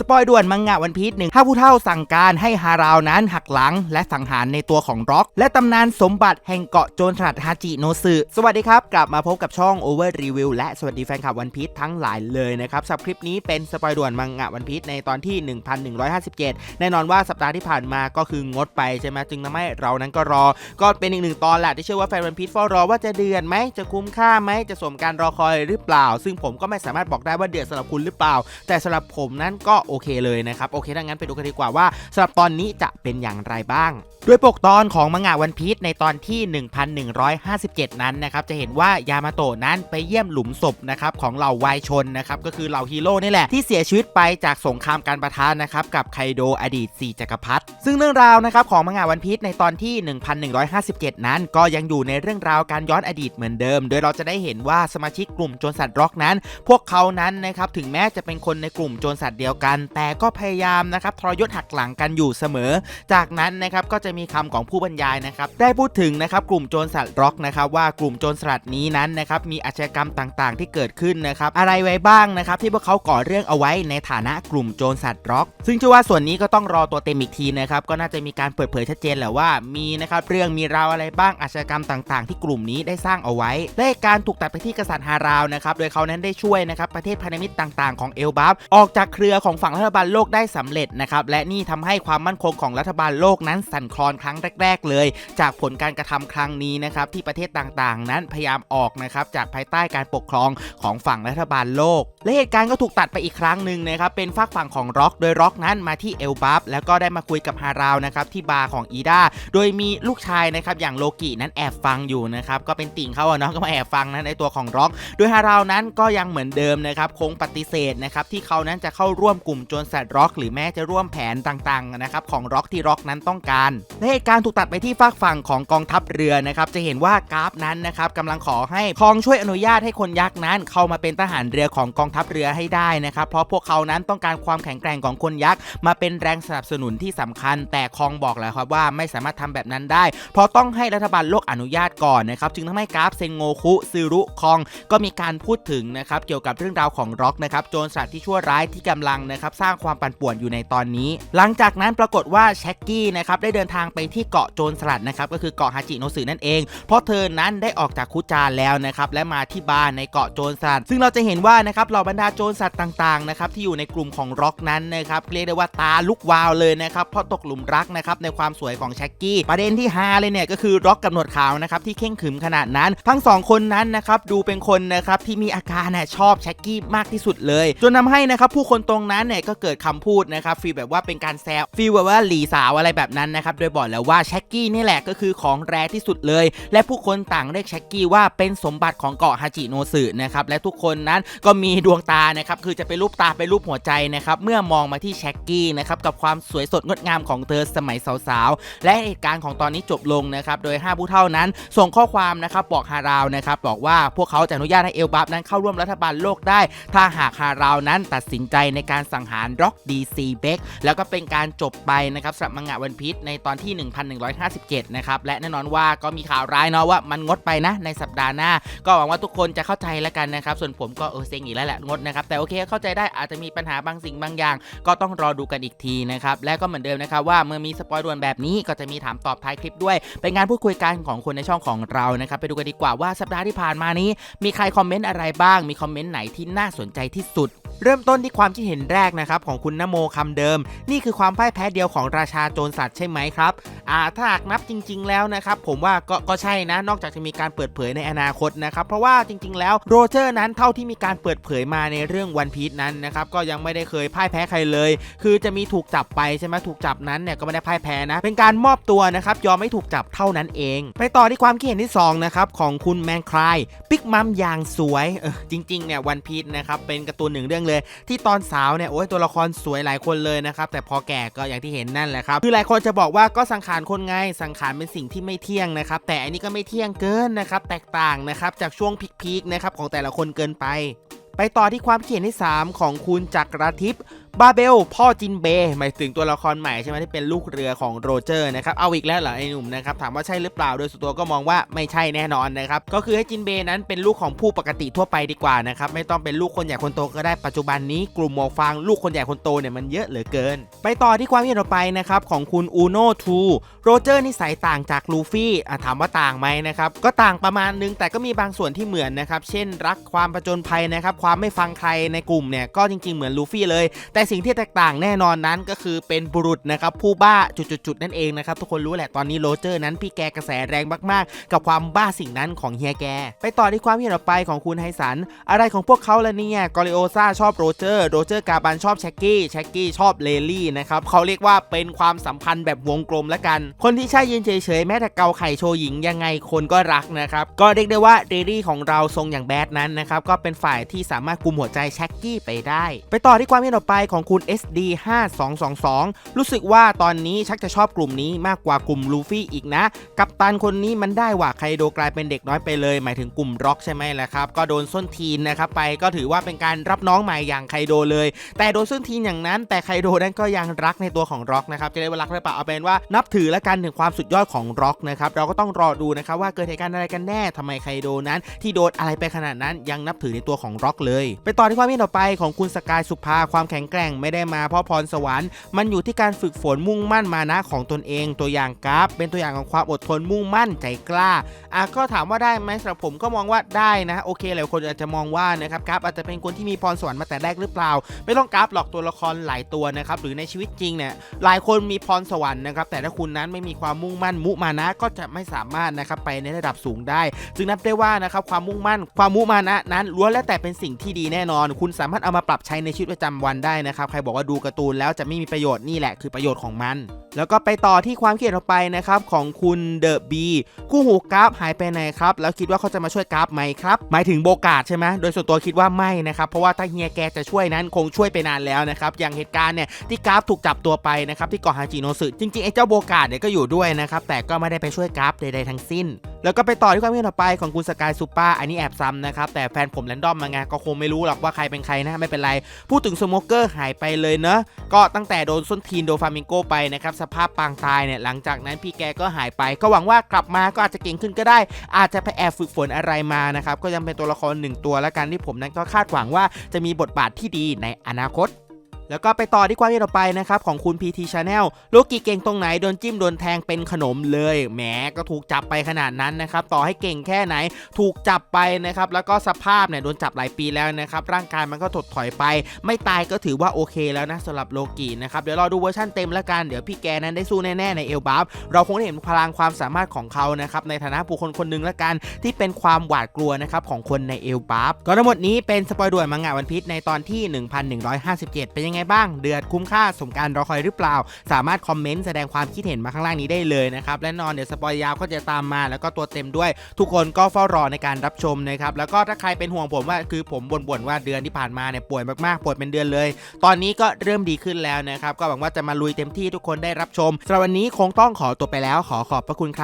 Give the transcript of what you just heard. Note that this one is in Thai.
สปอยด่วนมังงะวันพีชหนึ่งถ้าผู้เฒ่าสั่งการให้ฮาราวนั้นหักหลัง และสังหารในตัวของร็อก และตำนานสมบัติแห่งเกาะโจรสลัดฮาจิโนสึสวัสดีครับ กลับมาพบกับช่อง Over Review และสวัสดีแฟนคลับวันพีชทั้งหลายเลยนะครับสับคลิปนี้เป็นสปอยด่วนมังงะวันพีชในตอนที่ 1157 แน่นอนว่าสัปดาห์ที่ผ่านมาก็คืองดไปใช่ไหมจึงทำให้เรานั้นก็รอ ก็เป็นอีกหนึ่งตอนแหละที่เชื่อว่าแฟนวันพีชเฝ้ารอว่าจะเดือดไหมจะคุ้มค่าไหมจะสมการรอคอยหรือเปล่า ซึ่งผมก็ไม่สามารถบอกได้ว่าเดือดสำหรับคุณหรือเปล่า แต่สำหรับผมนั้นก็โอเคเลยนะครับโอเคถ้างั้นไปดูกันดีกว่าว่าสำหรับตอนนี้จะเป็นอย่างไรบ้างด้วยปกตอนของมังงะวันพีชในตอนที่ 1157 นั้นนะครับจะเห็นว่ายามาโตะนั้นไปเยี่ยมหลุมศพนะครับของเหล่าวายชนนะครับก็คือเหล่าฮีโร่นี่แหละที่เสียชีวิตไปจากสงครามการประทานนะครับกับไคโดอดีต 4จักรพรรดิซึ่งเรื่องราวนะครับของมังงะวันพีชในตอนที่ 1157 นั้น ก็ยังอยู่ในเรื่องราวการย้อนอดีตเหมือนเดิม โดยเราจะได้เห็นว่าสมาชิกกลุ่มโจรสัตว์ร็อกนั้น พวกเขานั้นนะครับถึงแม้จะเป็นคนในกลุ่มโจรสัตว์เดียวกันแต่ก็พยายามนะครับทรยศหักหลังกันอยู่เสมอ จากนั้นนะครับก็จะมีคำของผู้บรรยายนะครับได้พูดถึงนะครับกลุ่มโจรสัตว์ร็อกนะครับว่ากลุ่มโจรสลัดนี้นั้นนะครับมีอาชญากรรมต่างๆ ที่เกิดขึ้นนะครับอะไรไว้บ้างนะครับที่พวกเขาก่อเรื่องเอาไว้ในฐานะกลุ่มโจรสัตว์ร็อก ซึ่งเชื่อว่าส่วนนี้ก็ต้องรอตัวเต็มอีกทีนะครับก็น่าจะมีการเปิดเผยชัดเจนแหละว่ามีนะครับเรื่องมีราวอะไรบ้างอาชญากรรมต่าง ๆ ที่กลุ่มนี้ได้สร้างเอาไว้และการถูกตัดไปที่กษัตริย์ฮาราวนะครับโดยเขานั้นได้ช่วยนะครับประเทศพันธมิตรต่าง ๆ ของเอลบัฟออกจากเครือของฝั่งรัฐบาลโลกได้สำเร็จนะครับและนี่ทำให้ความมั่นคงของรัฐบาลโลกนั้นสั่นคลอนครั้งแรก ๆ เลย จากผลการกระทำครั้งนี้นะครับที่ประเทศต่างๆ นั้นพยายามออกนะครับจากภายใต้การปกครองของฝั่งรัฐบาลโลก และเหตุการณ์ก็ถูกตัดไปอีกครั้งหนึ่งนะครับเป็นฝากฝั่งของร็อกโดยร็อกนั้นมาที่เอลบัฟแล้วก็ได้มาคุยกับฮาราวนะครับที่บาร์ของอีดาโดยมีลูกชายนะครับอย่างโลกินั้นแอบฟังอยู่นะครับก็เป็นติ่งเขาอะเนาะก็มาแอบฟังนะในตัวของร็อก โดยฮาราวนั้นก็ยังเหมือนเดิมนะครับคงปฏิเสธนะครับที่เขานั้นจะเข้าร่วมกลุ่มโจรแซดร็อกหรือแม้จะร่วมแผนต่างๆนะครับของร็อกที่ร็อกนั้นต้องการและเหตุการณ์ถูกตัดไปที่ฝากฝั่งของกองทัพเรือนะครับจะเห็นว่ากราฟนั้นนะครับกำลังขอให้คองช่วยอนุญาตให้คนยักษ์นั้น เข้ามาเป็นทหารเรือของกองทัพเรือให้ได้นะครับเพราะพวกเขานั้นต้องการความแข็งแกร่งของคนยักษ์มาเป็นแรงสนับสนุนที่สำคัญ แต่คองบอกแล้วครับว่าไม่สามารถทำแบบนั้นได้ เพราะต้องให้รัฐบาลโลกอนุญาตก่อนนะครับจึงทำให้กราฟเซนโงคุซึรุคองก็มีการพูดถึงนะครับเกี่ยวกับเรื่องราวของร็อกนะครับโจรสลัดที่ชั่วร้ายที่กำลังนะครับสร้างความปั่นป่วนอยู่ในตอนนี้ หลังจากนั้นปรากฏว่าแช็กกี้นะครับได้เดินทางไปที่เกาะโจรสลัดนะครับก็คือเกาะฮาจิโนสึนั่นเอง เพราะเธอนั้นได้ออกจากคุจาแล้วนะครับและมาที่บ้าร์ในเกาะโจรสลัด ซึ่งเราจะเห็นว่านะครับเหล่าบรรดาโจรสัตว์ต่างๆนะครับที่อยู่ในกลุ่มของร็อกนั้นนะครับเรียกได้ว่าตาลุกวาวเลยนะครับเพราะตกหลุมรักนะครับในความสวยของแช็กกี้ประเด็นที่ฮาเลยเนี่ยก็คือร็อกกับหนวดขาวนะครับที่เข่งขึมขนาดนั้น ทั้งสองคนนั้นนะครับดูเป็นคนนะครับที่มีอาการนะชอบแช็กกี้มากที่สุดเลย จนทำให้นะครับผู้คนตรงนั้นเนี่ยก็เกิดคำพูดนะครับฟีลแบบว่าเป็นการแซวฟีลแบบว่าหลีสาวอะไรแบบนั้นนะครับโดยบอกแล้วว่าแช็กกี้นี่แหละก็คือของแรที่สุดเลย และผู้คนต่างเรียกแช็กกี้ว่าเป็นสมบัติของเกาะฮาจิโนสึนะครับและทุกคนนั้นก็มีดวงตานะครับคือจะเป็นรูปตาเป็นรูปหัวใจนะครับเมื่อมองมาที่แช็กกี้นะครับกับความสวยสดงดงามของเธอสมัยสาวๆ และเหตุการณ์ของตอนนี้จบลงนะครับโดยห้าผู้เท่านั้น ส่งข้อความนะครับบอกฮาราวนะครับบอกว่าพวกเขาจะอนุญาตให้เอลบัฟนั้นเข้าร่วมรัฐบาลโลกได้ ถ้าหากฮาราวนั้นตัดสินใจในการสังหารร็อกดีซีเบกแล้วก็เป็นการจบไปนะครับสำหรับมังงะวันพีชในตอนที่ 1157 นะครับ และแน่นอนว่าก็มีข่าวร้ายเนาะว่ามันงดไปนะในสัปดาห์หน้า ก็หวังว่าทุกคนจะเข้าใจแล้วกันนะครับ ส่วนผมก็เออเซ็งอีกแล้วแหละงดนะครับ แต่โอเคเข้าใจได้อาจจะมีปัญหาบางสิ่งบางอย่าง ก็ต้องรอดูกันอีกทีนะครับ และก็เหมือนเดิมนะครับว่าเมื่อมีสปอยด่วนแบบนี้ก็จะมีถามตอบท้ายคลิปด้วย เป็นงานพูดคุยกันของคนในช่องของเรานะครับไปดูกันดีกว่าว่าสัปดาห์ที่ผ่านมานี้ มีใครคอมเมนต์อะไรบ้าง มีคอมเมนต์ไหนที่น่าสนใจที่สุด เริ่มต้นที่ความคิดเห็นแรกนะครับของคุณนโมคำเดิม นี่คือความพ่ายแพ้เดียวของราชาโจรสัตว์ใช่ไหมครับอ่าถ้าหากนับจริง ๆ แล้วนะครับผมว่าก็ก็ใช่นะนอกจากจะมีการเปิดเผยในอนาคตนะครับเพราะว่าจริง ๆ แล้วโรเจอร์นั้นเท่าที่มีการเปิดเผยมาในเรื่องวันพีชนั้นนะครับก็ยังไม่ได้เคยพ่ายแพ้ใครเลย คือจะมีถูกจับไปใช่ไหมถูกจับนั้นเนี่ยก็ไม่ได้พ่ายแพ้นะ เป็นการมอบตัวนะครับยอมไม่ถูกจับเท่านั้นเอง ไปต่อที่ความคิดเห็นที่สองนะครับของคุณแมนคลายปิกมัมอย่างสวยเออจริงๆเนี่ยวันพีชนะครับเป็นการ์ตูนหนึ่งเรื่องเลย ที่ตอนสาวเนี่ยโอ้ยตัวละครสวยหลายคนเลยนะครับแต่พอแก่ก็อย่างที่เห็นนั่นแหละครับคือหลายคนจะบอกว่าก็สังขารคนไงสังขารเป็นสิ่งที่ไม่เที่ยงนะครับแต่อันนี้ก็ไม่เที่ยงเกินนะครับแตกต่างนะครับจากช่วงพีคๆนะครับของแต่ละคนเกินไป ไปต่อที่ความเขียนที่ 3 ของคุณจักรทิพย์บาเบล พ่อจินเบยหมายถึงตัวละครใหม่ใช่ไหมที่เป็นลูกเรือของโรเจอร์นะครับเอาอีกแล้วเหรอไอ้หนุ่มนะครับถามว่าใช่หรือเปล่าโดยส่วนตัวก็มองว่าไม่ใช่แน่นอนนะครับก็คือให้จินเบยนั้นเป็นลูกของผู้ปกติทั่วไปดีกว่านะครับไม่ต้องเป็นลูกคนใหญ่คนโตก็ได้ปัจจุบันนี้กลุ่มหมวกฟางลูกคนใหญ่คนโตเนี่ยมันเยอะเหลือเกิน ไปต่อที่ความเห็นต่อไปนะครับของคุณอูโนทูโรเจอร์นิสัยต่างจากลูฟี่ถามว่าต่างไหมนะครับก็ต่างประมาณนึงแต่ก็มีบางส่วนที่เหมือนนะครับเช่น รักความประจนภัยนะครับความไม่ฟังใครในกลุ่มเนี่ยก็จริง ๆเหมือนลูฟี่เลยแต่สิ่งที่แตกต่างแน่นอนนั้นก็คือเป็นบุรุษนะครับผู้บ้าจุดๆนั่นเองนะครับทุกคนรู้แหละตอนนี้โรเจอร์นั้นพี่แกกระแสแรงมากๆ กับความบ้าสิ่งนั้นของเฮียแก ไปต่อที่ความเห็นต่อไปของคุณไฮสัน อะไรของพวกเขาละเนี่ยกอริโอซาชอบโรเจอร์โรเจอร์กาบันชอบแช็กกี้แช็กกี้ชอบเลลี่นะครับเขาเรียกว่าเป็นความสัมพันธ์แบบวงกลมละกัน คนที่ใช่ยืนเฉยๆแม้แต่เกาไข่โชว์หญิงยังไงคนก็รักนะครับก็เรียกได้ว่าเรลี่ของเราทรงอย่างแบดนั้นนะครับก็เป็นฝ่ายที่สามารถกุมหัวใจแช็กกี้ไปได้ ไปต่อที่ความเห็นต่อไปของคุณ SD 5222 รู้สึกว่าตอนนี้ชักจะชอบกลุ่มนี้มากกว่ากลุ่มลูฟี่อีกนะ กัปตันคนนี้มันได้ว่าไคโดกลายเป็นเด็กน้อยไปเลย หมายถึงกลุ่มร็อกใช่ไหมล่ะครับ ก็โดนส้นทีนนะครับไปก็ถือว่าเป็นการรับน้องใหม่อย่างไคโดเลย แต่โดนส้นทีนอย่างนั้น แต่ไคโดนั้นก็ยังรักในตัวของร็อกนะครับจะได้ว่ารักหรือเปล่าเอาเป็นว่านับถือและกันถึงความสุดยอดของร็อกนะครับเราก็ต้องรอดูนะครับว่าเกิดเหตุการณ์อะไรกันแน่ทำไมไคโดนั้น ที่โดนอะไรไปขนาดนั้นยังนับถือในตัวของร็อกเลย ไปต่อที่ความเห็นต่อไปของคุณสกายสุภาความแข็งแกร่งไม่ได้มาเพราะพรสวรรค์ มันอยู่ที่การฝึกฝนมุ่งมั่นมานะของตนเอง ตัวอย่างกราฟเป็นตัวอย่างของความอดทนมุ่งมั่นใจกล้าอะก็ถามว่าได้ไหมสำหรับผมก็มองว่าได้นะโอเคหลายคนอาจจะมองว่านะครับกราฟอาจจะเป็นคนที่มีพรสวรรค์มาแต่แรกหรือเปล่า ไม่ต้องกราฟหรอกตัวละครหลายตัวนะครับหรือในชีวิตจริงเนี่ยหลายคนมีพรสวรรค์นะครับแต่ถ้าคุณนั้นไม่มีความมุ่งมั่นมุมานะก็จะไม่สามารถนะครับไปในระดับสูงได้ จึงนับได้ว่านะครับความมุ่งมั่น ความมุมานะนั้นล้วนแล้วแต่เป็นสิ่งที่ดีแน่นอน คุณสามารถเอามาปรับใช้ในชีวิตประจำวันได้นะครับ ใครบอกว่าดูการ์ตูนแล้วจะไม่มีประโยชน์นี่แหละคือประโยชน์ของมันแล้วก็ไปต่อที่ความคิดเห็นต่อไปนะครับของคุณเดอะบีคู่หูกราฟหายไปไหนครับ แล้วคิดว่าเขาจะมาช่วยกราฟไหมครับ หมายถึงโบกาดใช่ไหมโดยส่วนตัวคิดว่าไม่นะครับ เพราะว่าถ้าเฮียแกจะช่วยนั้นคงช่วยไปนานแล้วนะครับ อย่างเหตุการณ์เนี่ยที่กราฟถูกจับตัวไปนะครับที่เกาะฮาจิโนสึจริงๆไอ้เจ้าโบกาดเนี่ยก็อยู่ด้วยนะครับแต่ก็ไม่ได้ไปช่วยกราฟใดๆทั้งสิ้น แล้วก็ไปต่อที่ความคิดเห็นต่อไปของคุณสกายซูเปอร์อันนี้แอบซ้ำนะครับแต่แฟนผมแรนดอมมาไงก็คงไม่รู้หรอกว่าใครเป็นใครนะไม่เป็นไรพูดถึงสโมเกอร์หายไปเลยเนอะก็ตั้งแต่โดนส้นทีนโดฟามิงโกไปนะครับสภาพปางตายเนี่ยหลังจากนั้นพี่แกก็หายไป ก็หวังว่ากลับมาก็อาจจะเก่งขึ้นก็ได้ อาจจะไปแอบฝึกฝนอะไรมานะครับก็ยังเป็นตัวละครหนึ่งตัวและกันที่ผมนั้นก็คาดหวังว่าจะมีบทบาทที่ดีในอนาคต แล้วก็ไปต่อที่ความคิดต่อไปนะครับของคุณ PT Channel โลกิเก่งตรงไหนโดนจิ้มโดนแทงเป็นขนมเลยแหมก็ถูกจับไปขนาดนั้นนะครับต่อให้เก่งแค่ไหน ถูกจับไปนะครับแล้วก็สภาพเนี่ยโดนจับหลายปีแล้วนะครับร่างกายมันก็ถดถอยไป ไม่ตายก็ถือว่าโอเคแล้วนะสำหรับโลกินะครับเดี๋ยวรอดูเวอร์ชันเต็มแล้วกันเดี๋ยวพี่แกนั้นได้สู้แน่ๆในเอลบัฟเราคงได้เห็นพลังความสามารถของเขานะครับในฐานะบุคคลคนหนึ่งละกัน ที่เป็นความหวาดกลัวนะครับของคนในเอลบัฟก็ทั้งหมดนี้เป็นสปอยด่วนมังงะวันพิษในตอนที่ 1157 เป็นยังไงบ้าง เดือดคุ้มค่าสมการรอคอยหรือเปล่า สามารถคอมเมนต์แสดงความคิดเห็นมาข้างล่างนี้ได้เลยนะครับและนอนเดี๋ยวสปอยยาวก็จะตามมาแล้วก็ตัวเต็มด้วย ทุกคนก็เฝ้ารอในการรับชมนะครับแล้วก็ถ้าใครเป็นห่วงผมว่าคือผมบ่นๆว่าเดือนที่ผ่านมาเนี่ยป่วยมากๆป่วยเป็นเดือนเลย ตอนนี้ก็เริ่มดีขึ้นแล้วนะครับก็หวังว่าจะมาลุยเต็มที่ทุกคนได้รับชมสำหรับวันนี้คงต้องขอตัวไปแล้วขอขอบพระคุณครับ